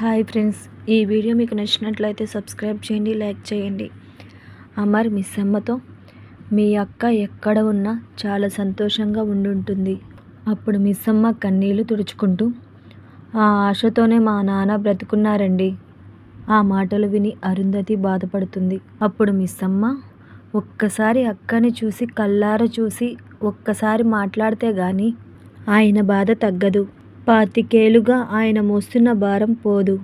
Hi friends ఈ video మీకు నచ్చినట్లయితే సబ్స్క్రైబ్ చేయండి లైక్ చేయండి. అమర్ మిస్ అమ్మతో మీ అక్క ఎక్కడ ఉన్నా చాలా సంతోషంగా ఉండుంటుంది. అప్పుడు మిస్ అమ్మ కన్నీళ్ళు తుడుచుకుంటూ ఆ ఆశతోనే మా నాన్న బ్రతుకున్నారండి. ఆ మాటలు విని అరుంధతి బాధపడుతుంది. అప్పుడు మిస్ అమ్మ ఒక్కసారి అక్కని చూసి కళ్ళార చూసి ఒక్కసారి మాట్లాడితే గాని ఆయన బాధ తగ్గదు. పాతికేలుగా ఆయన మోస్తున్న భారం పోదు.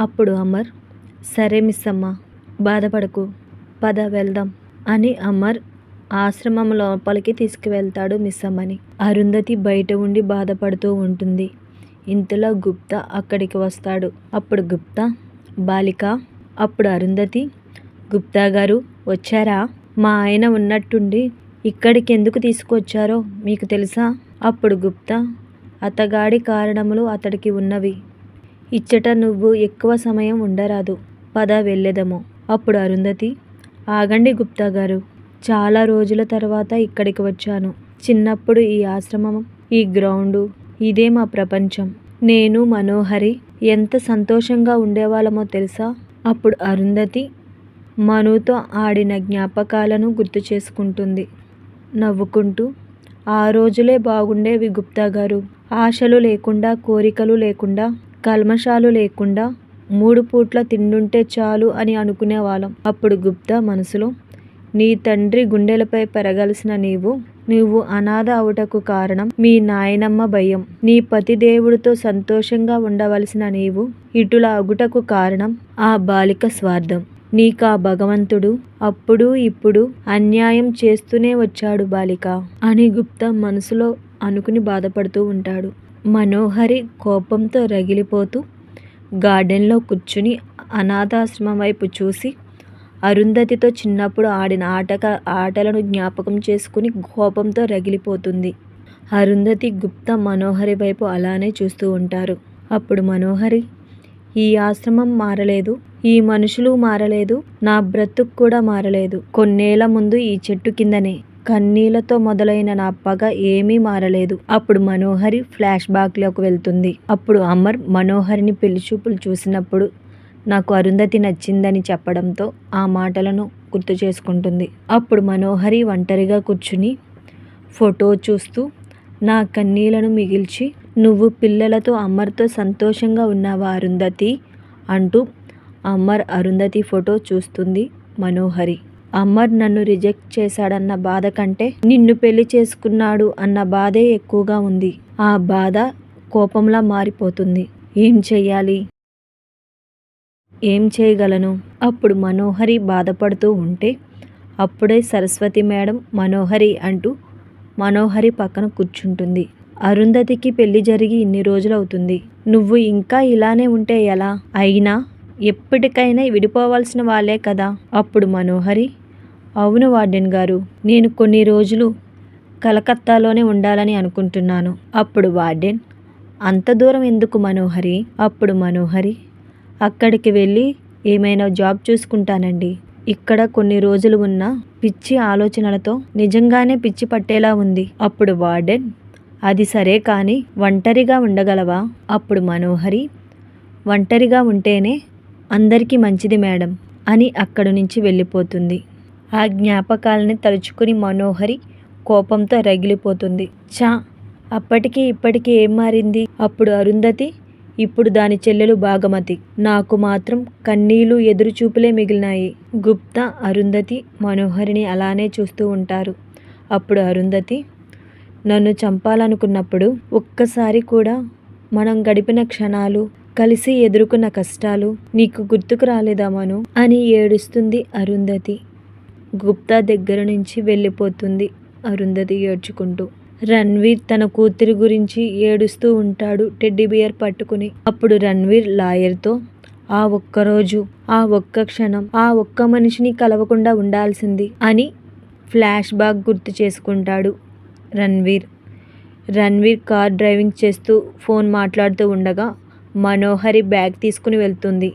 అప్పుడు అమర్ సరే మిస్సమ్మ బాధపడకు పద వెళ్దాం అని అమర్ ఆశ్రమం లోపలికి తీసుకువెళ్తాడు మిస్సమ్మని. అరుంధతి బయట ఉండి బాధపడుతూ ఉంటుంది. ఇంతలో గుప్తా అక్కడికి వస్తాడు. అప్పుడు గుప్తా బాలిక అప్పుడు అరుంధతి గుప్తా గారు వచ్చారా? మా ఆయన ఉన్నట్టుండి ఇక్కడికి ఎందుకు తీసుకొచ్చారో మీకు తెలుసా? అప్పుడు గుప్తా అతగాడి కారణములు అతడికి ఉన్నవి. ఇచ్చట నువ్వు ఎక్కువ సమయం ఉండరాదు. పద వెళ్ళెదము. అప్పుడు అరుంధతి ఆగండి గుప్తా గారు. చాలా రోజుల తర్వాత ఇక్కడికి వచ్చాను. చిన్నప్పుడు ఈ ఆశ్రమం ఈ గ్రౌండు ఇదే మా ప్రపంచం. నేను మనోహరి ఎంత సంతోషంగా ఉండేవాళ్ళమో తెలుసా? అప్పుడు అరుంధతి మనుతో ఆడిన జ్ఞాపకాలను గుర్తు చేసుకుంటుంది. నవ్వుకుంటూ ఆ రోజులే బాగుండేవి గుప్తా గారు. ఆశలు లేకుండా కోరికలు లేకుండా కల్మషాలు లేకుండా మూడు పూట్ల తిండుంటే చాలు అని అనుకునేవాళ్ళం అప్పుడు గుప్తా మనసులో నీ తండ్రి గుండెలపై పెరగాల్సిన నీవు నువ్వు అనాథ అవుటకు కారణం మీ నాయనమ్మ భయం. నీ పతిదేవుడితో సంతోషంగా ఉండవలసిన నీవు ఇటుల అగుటకు కారణం ఆ బాలిక స్వార్థం. నీకా భగవంతుడు అప్పుడు ఇప్పుడు అన్యాయం చేస్తూనే వచ్చాడు బాలిక అని గుప్తా మనసులో అనుకుని బాధపడుతూ ఉంటాడు. మనోహరి కోపంతో రగిలిపోతూ గార్డెన్లో కూర్చుని అనాథాశ్రమం వైపు చూసి అరుంధతితో చిన్నప్పుడు ఆడిన ఆటక ఆటలను జ్ఞాపకం చేసుకుని కోపంతో రగిలిపోతుంది. అరుంధతి గుప్త మనోహరి వైపు అలానే చూస్తూ ఉంటారు. అప్పుడు మనోహరి ఈ ఆశ్రమం మారలేదు. ఈ మనుషులు మారలేదు. నా బ్రతుకు కూడా మారలేదు. కొన్నేళ్ళ ముందు ఈ చెట్టు కిందనే. కన్నీళ్ళతో మొదలైన నా పగ ఏమీ మారలేదు. అప్పుడు మనోహరి ఫ్లాష్ బ్యాక్లోకి వెళ్తుంది. అప్పుడు అమర్ మనోహరిని పెళ్ళి చూసినప్పుడు నాకు అరుంధతి నచ్చిందని చెప్పడంతో ఆ మాటలను గుర్తు చేసుకుంటుంది. అప్పుడు మనోహరి ఒంటరిగా కూర్చుని ఫోటో చూస్తూ నా కన్నీళ్ళను మిగిల్చి నువ్వు పిల్లలతో అమర్తో సంతోషంగా ఉన్నావా అరుంధతి? అంటూ అమర్ అరుంధతి ఫోటో చూస్తుంది మనోహరి. అమర్ నన్ను రిజెక్ట్ చేశాడన్న బాధ కంటే నిన్ను పెళ్ళి చేసుకున్నాడు అన్న బాధే ఎక్కువగా ఉంది. ఆ బాధ కోపంలా మారిపోతుంది. ఏం చెయ్యాలి? ఏం చేయగలను? అప్పుడు మనోహరి బాధపడుతూ ఉంటే అప్పుడే సరస్వతి మేడం మనోహరి అంటూ మనోహరి పక్కన కూర్చుంటుంది. అరుంధతికి పెళ్ళి జరిగి ఇన్ని రోజులవుతుంది. నువ్వు ఇంకా ఇలానే ఉంటే ఎలా? అయినా ఎప్పటికైనా విడిపోవాల్సిన వాళ్ళే కదా? అప్పుడు మనోహరి అవును వార్డెన్ గారు నేను కొన్ని రోజులు కలకత్తాలోనే ఉండాలని అనుకుంటున్నాను. అప్పుడు వార్డెన్ అంత దూరం ఎందుకు మనోహరి? అప్పుడు మనోహరి అక్కడికి వెళ్ళి ఏమైనా జాబ్ చూసుకుంటానండి. ఇక్కడ కొన్ని రోజులు ఉన్న పిచ్చి ఆలోచనలతో నిజంగానే పిచ్చి పట్టేలా ఉంది. అప్పుడు వార్డెన్ అది సరే కానీ ఒంటరిగా ఉండగలవా? అప్పుడు మనోహరి ఒంటరిగా ఉంటేనే అందరికీ మంచిది మేడం అని అక్కడి నుంచి వెళ్ళిపోతుంది. ఆ జ్ఞాపకాలని తలుచుకుని మనోహరి కోపంతో రగిలిపోతుంది. చా అప్పటికి ఇప్పటికీ ఏం మారింది? అప్పుడు అరుంధతి ఇప్పుడు దాని చెల్లెలు భాగమతి నాకు మాత్రం కన్నీళ్ళు ఎదురుచూపులే మిగిలినాయి. గుప్తా అరుంధతి మనోహరిని అలానే చూస్తూ ఉంటారు. అప్పుడు అరుంధతి నన్ను చంపాలనుకున్నప్పుడు ఒక్కసారి కూడా మనం గడిపిన క్షణాలు కలిసి ఎదుర్కొన్న కష్టాలు నీకు గుర్తుకు రాలేదా మను? అని ఏడుస్తుంది అరుంధతి. గుప్తా దగ్గర నుంచి వెళ్ళిపోతుంది అరుంధతి ఏడ్చుకుంటూ. రణ్వీర్ తన కూతురి గురించి ఏడుస్తూ ఉంటాడు టెడ్డీ బియర్ పట్టుకుని. అప్పుడు రణ్వీర్ లాయర్తో ఆ ఒక్కరోజు ఆ ఒక్క క్షణం ఆ ఒక్క మనిషిని కలవకుండా ఉండాల్సింది అని ఫ్లాష్ బ్యాక్ గుర్తు చేసుకుంటాడు రణ్వీర్. రణ్వీర్ కార్ డ్రైవింగ్ చేస్తూ ఫోన్ మాట్లాడుతూ ఉండగా మనోహరి బ్యాగ్ తీసుకుని వెళ్తుంది.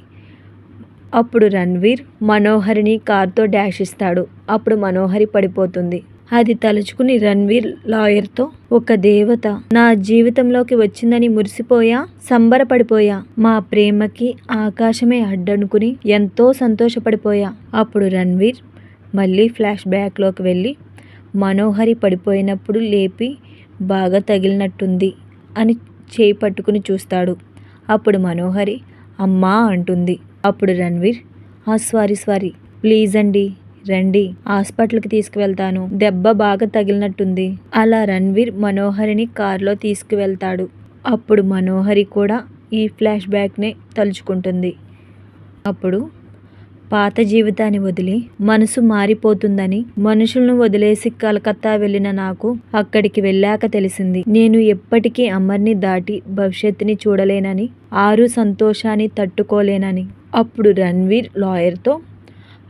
అప్పుడు రణ్వీర్ మనోహరిని కార్తో డాష్ ఇస్తాడు. అప్పుడు మనోహరి పడిపోతుంది. అది తలుచుకుని రణ్వీర్ లాయర్తో ఒక దేవత నా జీవితంలోకి వచ్చిందని మురిసిపోయా? సంబరపడిపోయా? మా ప్రేమకి ఆకాశమే అడ్డనుకుని ఎంతో సంతోషపడిపోయా? అప్పుడు రణ్వీర్ మళ్ళీ ఫ్లాష్ బ్యాక్లోకి వెళ్ళి మనోహరి పడిపోయినప్పుడు లేపి బాగా తగిలినట్టుంది అని చేయి పట్టుకుని చూస్తాడు. అప్పుడు మనోహరి అమ్మా అంటుంది. అప్పుడు రణ్వీర్ ఆ సారీ సారీ ప్లీజ్ అండి రండి హాస్పిటల్కి తీసుకువెళ్తాను దెబ్బ బాగా తగిలినట్టుంది. అలా రణ్వీర్ మనోహరిని కారులో తీసుకువెళ్తాడు. అప్పుడు మనోహరి కూడా ఈ ఫ్లాష్ బ్యాక్నే తలుచుకుంటుంది. అప్పుడు పాత జీవితాన్ని వదిలి మనసు మారిపోతుందని మనుషులను వదిలేసి కలకత్తా వెళ్ళిన నాకు అక్కడికి వెళ్ళాక తెలిసింది. నేను ఎప్పటికీ అమర్ని దాటి భవిష్యత్తుని చూడలేనని ఆరు సంతోషాన్ని తట్టుకోలేనని. అప్పుడు రణ్వీర్ లాయర్తో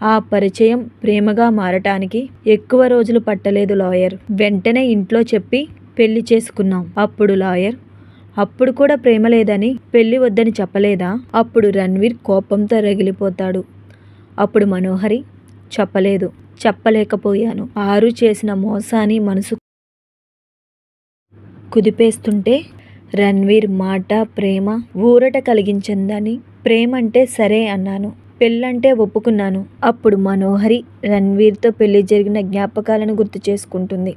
ఆ పరిచయం ప్రేమగా మారటానికి ఎక్కువ రోజులు పట్టలేదు లాయర్. వెంటనే ఇంట్లో చెప్పి పెళ్ళి చేసుకున్నాం. అప్పుడు లాయర్ అప్పుడు కూడా ప్రేమ లేదని పెళ్ళి వద్దని చెప్పలేదా? అప్పుడు రణ్వీర్ కోపంతో రగిలిపోతాడు. అప్పుడు మనోహరి చెప్పలేదు చెప్పలేకపోయాను. ఆరు చేసిన మోసాన్ని మనసు కుదిపేస్తుంటే రణ్వీర్ మాట ప్రేమ ఊరట కలిగించిందని ప్రేమ అంటే సరే అన్నాను. పెళ్ళంటే ఒప్పుకున్నాను. అప్పుడు మనోహరి రణ్వీర్తో పెళ్ళి జరిగిన జ్ఞాపకాలను గుర్తు చేసుకుంటుంది.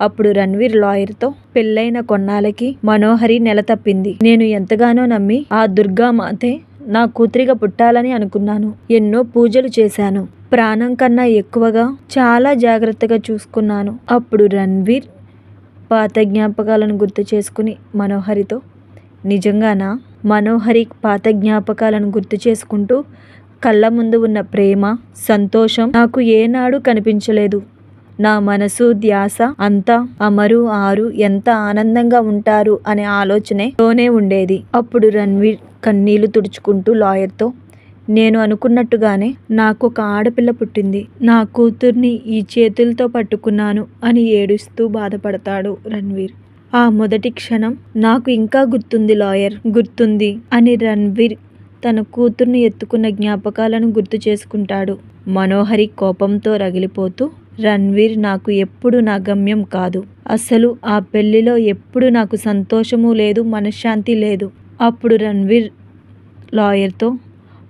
అప్పుడు రణ్వీర్ లాయర్తో పెళ్ళైన కొన్నాళ్ళకి మనోహరి నెల తప్పింది. నేను ఎంతగానో నమ్మి ఆ దుర్గామాతే నా కూతురిగా పుట్టాలని అనుకున్నాను. ఎన్నో పూజలు చేశాను. ప్రాణం కన్నా ఎక్కువగా చాలా జాగ్రత్తగా చూసుకున్నాను. అప్పుడు రణ్వీర్ పాత జ్ఞాపకాలను గుర్తు చేసుకుని మనోహరితో నిజంగానా మనోహరి పాత జ్ఞాపకాలను గుర్తు చేసుకుంటూ కళ్ళ ముందు ఉన్న ప్రేమ సంతోషం నాకు ఏనాడు కనిపించలేదు. నా మనసు ధ్యాస అంతా అమరు ఆరు ఎంత ఆనందంగా ఉంటారు అనే ఆలోచనలోనే ఉండేది. అప్పుడు రణ్వీర్ కన్నీళ్ళు తుడుచుకుంటూ లాయర్తో నేను అనుకున్నట్టుగానే నాకు ఒక ఆడపిల్ల పుట్టింది. నా కూతుర్ని ఈ చేతులతో పట్టుకున్నాను అని ఏడుస్తూ బాధపడతాడు రణ్వీర్. ఆ మొదటి క్షణం నాకు ఇంకా గుర్తుంది లాయర్. గుర్తుంది అని రణ్వీర్ తన కూతుర్ని ఎత్తుకున్న జ్ఞాపకాలను గుర్తు చేసుకుంటాడు. మనోహరి కోపంతో రగిలిపోతూ రణ్వీర్ నాకు ఎప్పుడు నా గమ్యం కాదు. అసలు ఆ పెళ్ళిలో ఎప్పుడు నాకు సంతోషము లేదు మనశ్శాంతి లేదు. అప్పుడు రణ్వీర్ లాయర్తో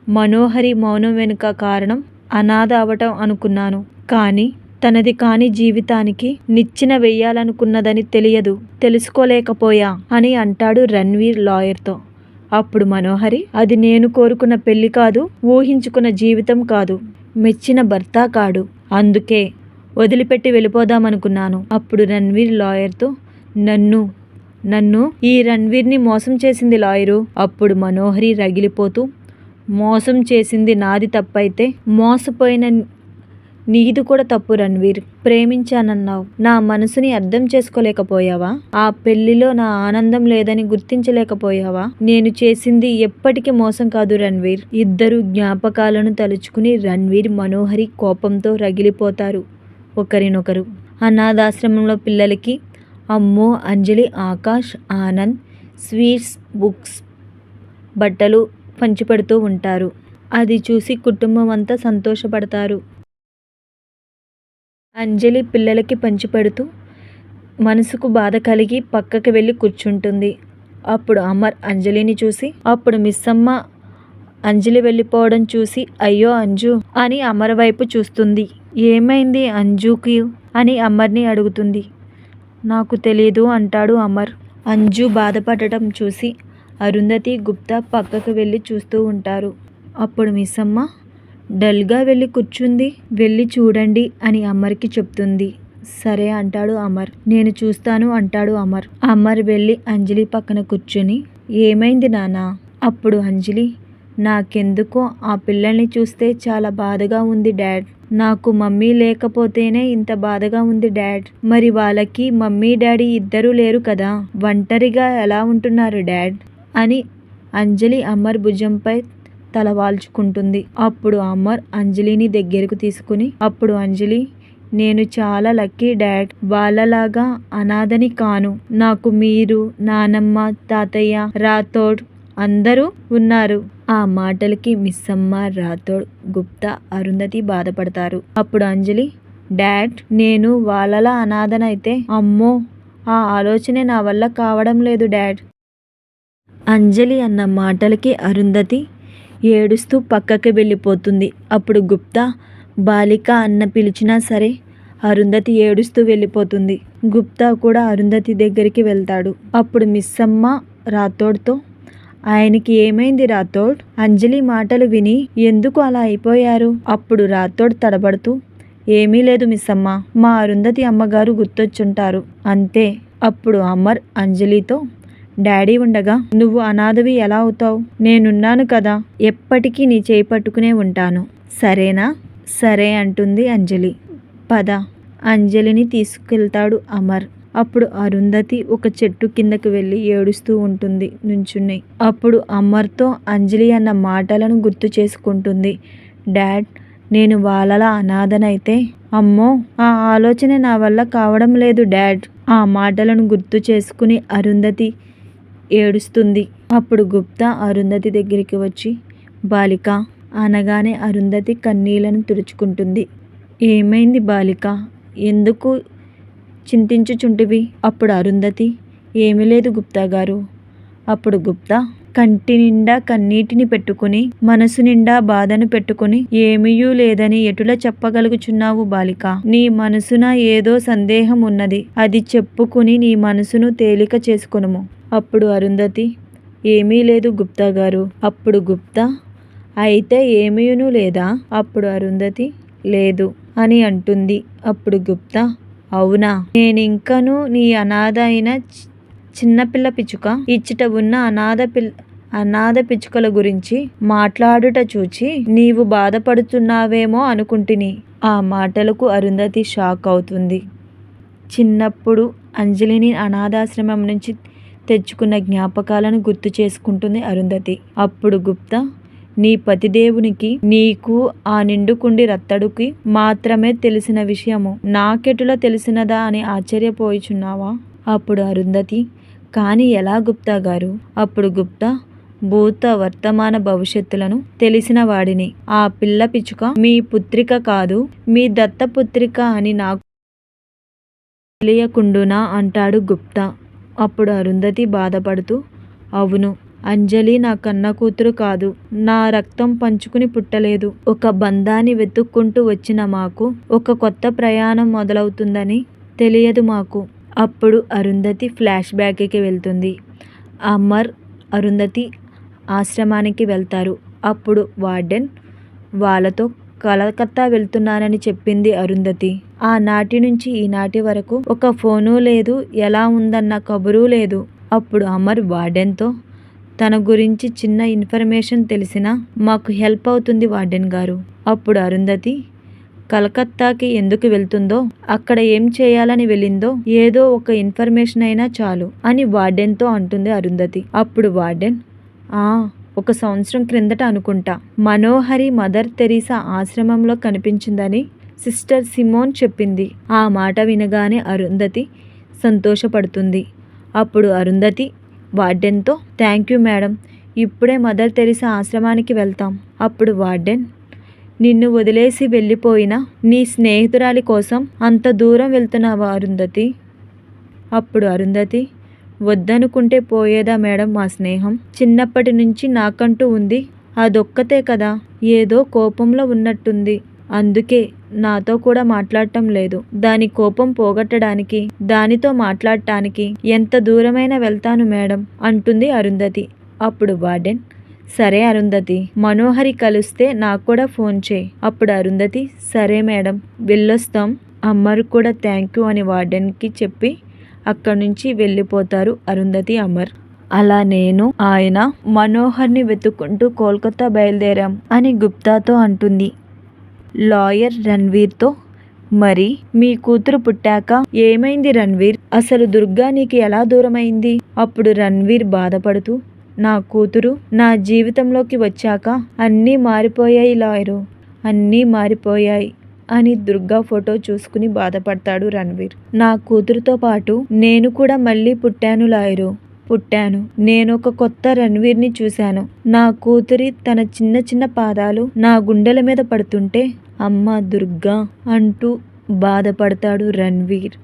మనోహరి మౌనం వెనుక కారణం అనాథ అవటం అనుకున్నాను. కానీ తనది కాని జీవితానికి నిచ్చిన వెయ్యాలనుకున్నదని తెలియదు. తెలుసుకోలేకపోయా అని అంటాడు రణ్వీర్ లాయర్తో. అప్పుడు మనోహరి అది నేను కోరుకున్న పెళ్ళి కాదు ఊహించుకున్న జీవితం కాదు. మెచ్చిన భర్త కాడు. అందుకే వదిలిపెట్టి వెళ్ళిపోదామనుకున్నాను. అప్పుడు రణ్వీర్ లాయర్తో నన్ను నన్ను ఈ రణ్వీర్ని మోసం చేసింది లాయరు. అప్పుడు మనోహరి రగిలిపోతూ మోసం చేసింది నాది తప్పైతే మోసపోయిన నీది కూడా తప్పు రణ్వీర్. ప్రేమించానన్నావు. నా మనసుని అర్థం చేసుకోలేకపోయావా? ఆ పెళ్ళిలో నా ఆనందం లేదని గుర్తించలేకపోయావా? నేను చేసింది ఎప్పటికీ మోసం కాదు రణ్వీర్. ఇద్దరు జ్ఞాపకాలను తలుచుకుని రణ్వీర్ మనోహరి కోపంతో రగిలిపోతారు ఒకరినొకరు. అనాథాశ్రమంలో పిల్లలకి అమ్మో అంజలి ఆకాష్ ఆనంద్ స్వీట్స్ బుక్స్ బట్టలు పంచిపెడుతూ ఉంటారు. అది చూసి కుటుంబం అంతా సంతోషపడతారు. అంజలి పిల్లలకి పంచిపెడుతూ మనసుకు బాధ కలిగి పక్కకి వెళ్ళి కూర్చుంటుంది. అప్పుడు అమర్ అంజలిని చూసి అప్పుడు మిస్సమ్మ అంజలి వెళ్ళిపోవడం చూసి అయ్యో అంజు అని అమర్ వైపు చూస్తుంది. ఏమైంది అంజుకి? అని అమర్ని అడుగుతుంది. నాకు తెలియదు అంటాడు అమర్. అంజు బాధపడటం చూసి అరుంధతి గుప్తా పక్కకు వెళ్ళి చూస్తూ ఉంటారు. అప్పుడు మిస్సమ్మ డల్గా వెళ్ళి కూర్చుంది వెళ్ళి చూడండి అని అమర్కి చెప్తుంది. సరే అంటాడు అమర్. నేను చూస్తాను అంటాడు అమర్. అమర్ వెళ్ళి అంజలి పక్కన కూర్చుని ఏమైంది నానా అప్పుడు అంజలి నాకెందుకో ఆ పిల్లల్ని చూస్తే చాలా బాధగా ఉంది డాడ్. నాకు మమ్మీ లేకపోతేనే ఇంత బాధగా ఉంది డాడ్. మరి వాళ్ళకి మమ్మీ డాడీ ఇద్దరూ లేరు కదా. ఒంటరిగా ఎలా ఉంటున్నారు డాడ్? అని అంజలి అమర్ భుజంపై తల వాల్చుకుంటుంది. అప్పుడు అమర్ అంజలిని దగ్గరకు తీసుకుని అప్పుడు అంజలి నేను చాలా లక్కీ డాడ్. వాళ్ళలాగా అనాథని కాను. నాకు మీరు నానమ్మ తాతయ్య రాథోడ్ అందరూ ఉన్నారు. ఆ మాటలకి మిస్సమ్మ రాథోడ్ గుప్తా అరుంధతి బాధపడతారు. అప్పుడు అంజలి డాడ్ నేను వాళ్ళలా అనాథనైతే? అమ్మో ఆ ఆలోచనే నా వల్ల కావడం లేదు డాడ్. అంజలి అన్న మాటలకి అరుంధతి ఏడుస్తూ పక్కకి వెళ్ళిపోతుంది. అప్పుడు గుప్తా బాలిక అన్న పిలిచినా సరే అరుంధతి ఏడుస్తూ వెళ్ళిపోతుంది. గుప్తా కూడా అరుంధతి దగ్గరికి వెళ్తాడు. అప్పుడు మిస్సమ్మ రాథోడ్తో ఆయనకి ఏమైంది రాథోడ్? అంజలి మాటలు విని ఎందుకు అలా అయిపోయారు? అప్పుడు రాథోడ్ తడబడుతూ ఏమీ లేదు మిస్సమ్మ మా అరుంధతి అమ్మగారు గుర్తొచ్చుంటారు. అంతే. అప్పుడు అమర్ అంజలితో డాడీ ఉండగా నువ్వు అనాథవి ఎలా అవుతావు? నేనున్నాను కదా ఎప్పటికీ నీ చేయి పట్టుకునే ఉంటాను. సరేనా? సరే అంటుంది అంజలి. పద. అంజలిని తీసుకెళ్తాడు అమర్. అప్పుడు అరుంధతి ఒక చెట్టు కిందకి వెళ్ళి ఏడుస్తూ ఉంటుంది నుంచుని అప్పుడు అమర్తో అంజలి అన్న మాటలను గుర్తు చేసుకుంటుంది. డాడ్ నేను వాళ్ళలా అనాథనైతే? అమ్మో ఆ ఆలోచన నా వల్ల కావడం లేదు డాడ్ ఆ మాటలను గుర్తు చేసుకుని అరుంధతి ఏడుస్తుంది. అప్పుడు గుప్తా అరుంధతి దగ్గరికి వచ్చి బాలిక అనగానే అరుంధతి కన్నీళ్ళను తుడుచుకుంటుంది. ఏమైంది బాలిక? ఎందుకు చింతించుచుంటివి. అప్పుడు అరుంధతి ఏమీ లేదు గుప్తా గారు అప్పుడు గుప్తా కంటి నిండా కన్నీటిని పెట్టుకుని మనసు నిండా బాధను పెట్టుకుని ఏమీయూ లేదని ఎటుల చెప్పగలుగుచున్నావు బాలిక? నీ మనసున ఏదో సందేహం ఉన్నది. అది చెప్పుకుని నీ మనసును తేలిక చేసుకొనుము అప్పుడు అరుంధతి ఏమీ లేదు గుప్తా గారు అప్పుడు గుప్తా అయితే ఏమీయును లేదా అప్పుడు అరుంధతి లేదు అని అంటుంది. అప్పుడు గుప్తా అవునా? నేనింకను నీ అనాథ అయిన చి- చిన్నపిల్ల పిచ్చుక ఇచ్చట ఉన్న అనాథ పిల్ల అనాథ పిచ్చుకల గురించి మాట్లాడుట చూచి నీవు బాధపడుతున్నావేమో అనుకుంటుని. ఆ మాటలకు అరుంధతి షాక్ అవుతుంది. చిన్నప్పుడు అంజలిని అనాథాశ్రమం నుంచి తెచ్చుకున్న జ్ఞాపకాలను గుర్తు చేసుకుంటుంది అరుంధతి. అప్పుడు గుప్తా నీ పతిదేవునికి నీకు ఆ నిండుకుండి రత్తడుకి మాత్రమే తెలిసిన విషయము. నాకెటుల తెలిసినదా అని ఆశ్చర్యపోయిచున్నావా? అప్పుడు అరుంధతి కానీ ఎలా గుప్తా గారు? అప్పుడు గుప్తా భూత వర్తమాన భవిష్యత్తులను తెలిసిన వాడిని. ఆ పిల్ల పిచ్చుక మీ పుత్రిక కాదు మీ దత్తపుత్రిక అని నాకు తెలియకుండునా? అంటాడు గుప్తా. అప్పుడు అరుంధతి బాధపడుతూ అవును అంజలి నా కన్న కూతురు కాదు. నా రక్తం పంచుకుని పుట్టలేదు. ఒక బంధాన్ని వెతుక్కుంటూ వచ్చిన మాకు ఒక కొత్త ప్రయాణం మొదలవుతుందని తెలియదు మాకు. అప్పుడు అరుంధతి ఫ్లాష్ బ్యాక్కి వెళ్తుంది. అమర్ అరుంధతి ఆశ్రమానికి వెళ్తారు. అప్పుడు వార్డెన్ వాళ్ళతో కలకత్తా వెళ్తున్నానని చెప్పింది అరుంధతి. ఆనాటి నుంచి ఈనాటి వరకు ఒక ఫోను లేదు ఎలా ఉందన్న కబురు లేదు. అప్పుడు అమర్ వార్డెన్తో తన గురించి చిన్న ఇన్ఫర్మేషన్ తెలిసినా మాకు హెల్ప్ అవుతుంది వార్డెన్ గారు. అప్పుడు అరుంధతి కలకత్తాకి ఎందుకు వెళ్తుందో అక్కడ ఏం చేయాలని వెళ్ళిందో ఏదో ఒక ఇన్ఫర్మేషన్ అయినా చాలు అని వార్డెన్తో అంటుంది అరుంధతి. అప్పుడు వార్డెన్ ఆ ఒక సంవత్సరం క్రిందట అనుకుంటా. మనోహరి మదర్ తెరీసా ఆశ్రమంలో కనిపించిందని సిస్టర్ సిమోన్ చెప్పింది. ఆ మాట వినగానే అరుంధతి సంతోషపడుతుంది. అప్పుడు అరుంధతి వార్డెన్తో థ్యాంక్ యూ మేడం ఇప్పుడే మదర్ తెరిసా ఆశ్రమానికి వెళ్తాం. అప్పుడు వార్డెన్ నిన్ను వదిలేసి వెళ్ళిపోయిన నీ స్నేహితురాలి కోసం అంత దూరం వెళ్తున్నావా అరుంధతి? అప్పుడు అరుంధతి వద్దనుకుంటే పోయేదా మేడం మా స్నేహం? చిన్నప్పటి నుంచి నాకంటూ ఉంది అదొక్కతే కదా ఏదో కోపంలో ఉన్నట్టుంది. అందుకే నాతో కూడా మాట్లాడటం లేదు. దాని కోపం పోగొట్టడానికి దానితో మాట్లాడటానికి ఎంత దూరమైనా వెళ్తాను మేడం అంటుంది అరుంధతి. అప్పుడు వార్డెన్ సరే అరుంధతి మనోహరి కలిస్తే నాకు కూడా ఫోన్ చేయి. అప్పుడు అరుంధతి సరే మేడం వెళ్ళొస్తాం. అమ్మరు కూడా థ్యాంక్ యూ అని వార్డెన్కి చెప్పి అక్కడి నుంచి వెళ్ళిపోతారు అరుంధతి అమర్. అలా నేను ఆయన మనోహర్ని వెతుక్కుంటూ కోల్కతా బయలుదేరాం అని గుప్తాతో అంటుంది. లాయర్ రణ్వీర్తో మరి మీ కూతురు పుట్టాక ఏమైంది రణ్వీర్? అసలు దుర్గా నీకు ఎలా దూరమైంది? అప్పుడు రణ్వీర్ బాధపడుతూ నా కూతురు నా జీవితంలోకి వచ్చాక అన్నీ మారిపోయాయి లాయరు అన్నీ మారిపోయాయి అని దుర్గా ఫోటో చూసుకుని బాధపడతాడు రణ్వీర్. నా కూతురుతో పాటు నేను కూడా మళ్ళీ పుట్టాను లాయరు పుట్టాను. నేను ఒక కొత్త రణ్వీర్ని చూశాను. నా కూతురి తన చిన్న చిన్న పాదాలు నా గుండెల మీద పడుతుంటే అమ్మ దుర్గా అంటూ బాధపడతాడు రణ్వీర్.